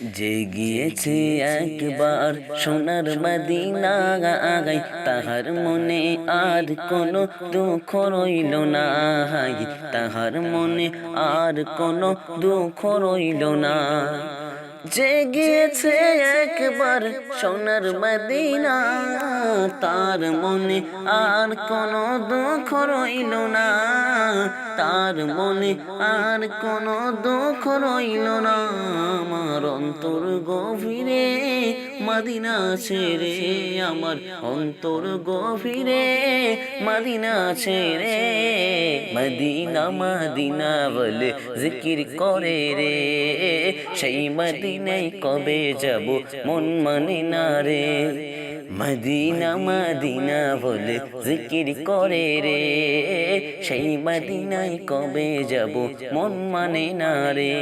যে গিয়েছে একবার সোনার মদিনা আগাই তাহার মনে আর কোনো দুঃখ রইল না হাই। তাহার মনে আর কোনো দুঃখ রইল না। যে গিয়েছে একবার সোনার মদিনা। তার মনে আর কোনো দুঃখ রইল না। তার মনে আর কোনো দুঃখ রইল না। আমার অন্তর গভীরে, মদিনা ছেড়ে আমার অন্তর গভীরে, মদিনা ছেড়ে, মদিনা, মাদিনা বলে জিকির করে রে। সেই মদিনায় কবে যাব মন মানে না রে। মদিনা মদিনা বলে জিকির করে রে। সেই মদিনায় কবে যাব? মন মানে না রে।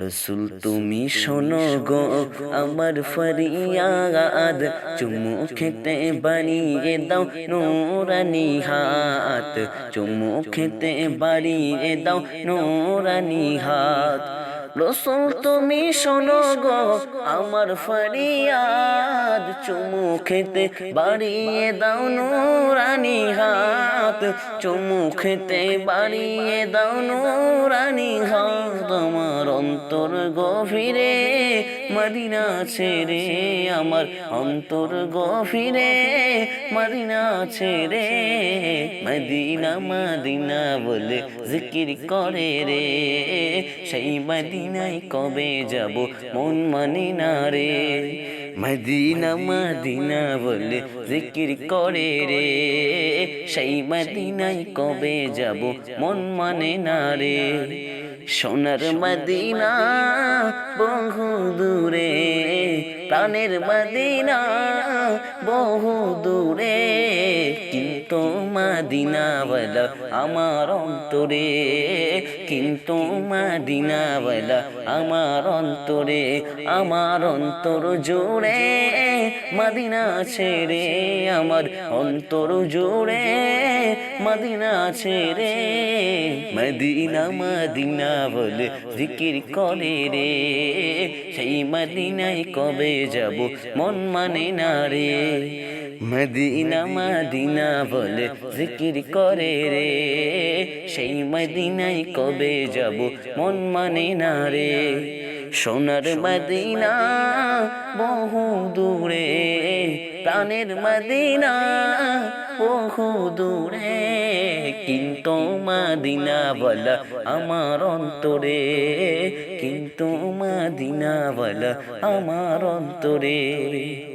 রসুল, তুমি শোনো গো, আমার ফরিয়াদ। চুমু খেতে বাড়িয়ে দাও নোরানি হাত। চুমু খেতে বাড়িয়ে দাও নোরানি হাত। রসুল, তুমি শোনো গো, আমার ফরিয়াদ। চুমু খেতে বাড়িয়ে দাও নোরানি হাত চুমু খেতে বাড়িয়ে দাও নোরানি হাত, আমার অন্তর গভীরে, মদিনা ছেড়ে, আমার অন্তর গভীরে, মদিনা ছেড়ে, মদিনা মদিনা বলে জিকির করে রে, সেই মদিনায় কবে যাব মন মানে না রে। মদিনা মদিনা বলে জিকির করে রে। সেই মদিনায় কবে যাব? মন মানে না রে। সোনার মদিনা বহু দূরে। প্রাণের মদিনা বহু দূরে। মদিনাওয়ালা আমার অন্তরে কিন্তু মাদিনাওয়ালা আমার অন্তরে আমার অন্তর জুড়ে মদিনা ছেড়ে আমার অন্তর জুড়ে, মদিনা ছেড়ে, মদিনা মদিনা বলে জিকির করে রে। সেই মদিনায় কবে যাব মন মানে না রে। মদিনা মদিনা বলে জিকির করে রে। সেই মদিনায় কবে যাব মন মানে না রে। সোনার মদিনা বহু দূরে প্রাণের মদিনা বহু দূরে। কিন্তু মদিনা বলা আমার অন্তরে কিন্তু মদিনা বলা আমার অন্তরে।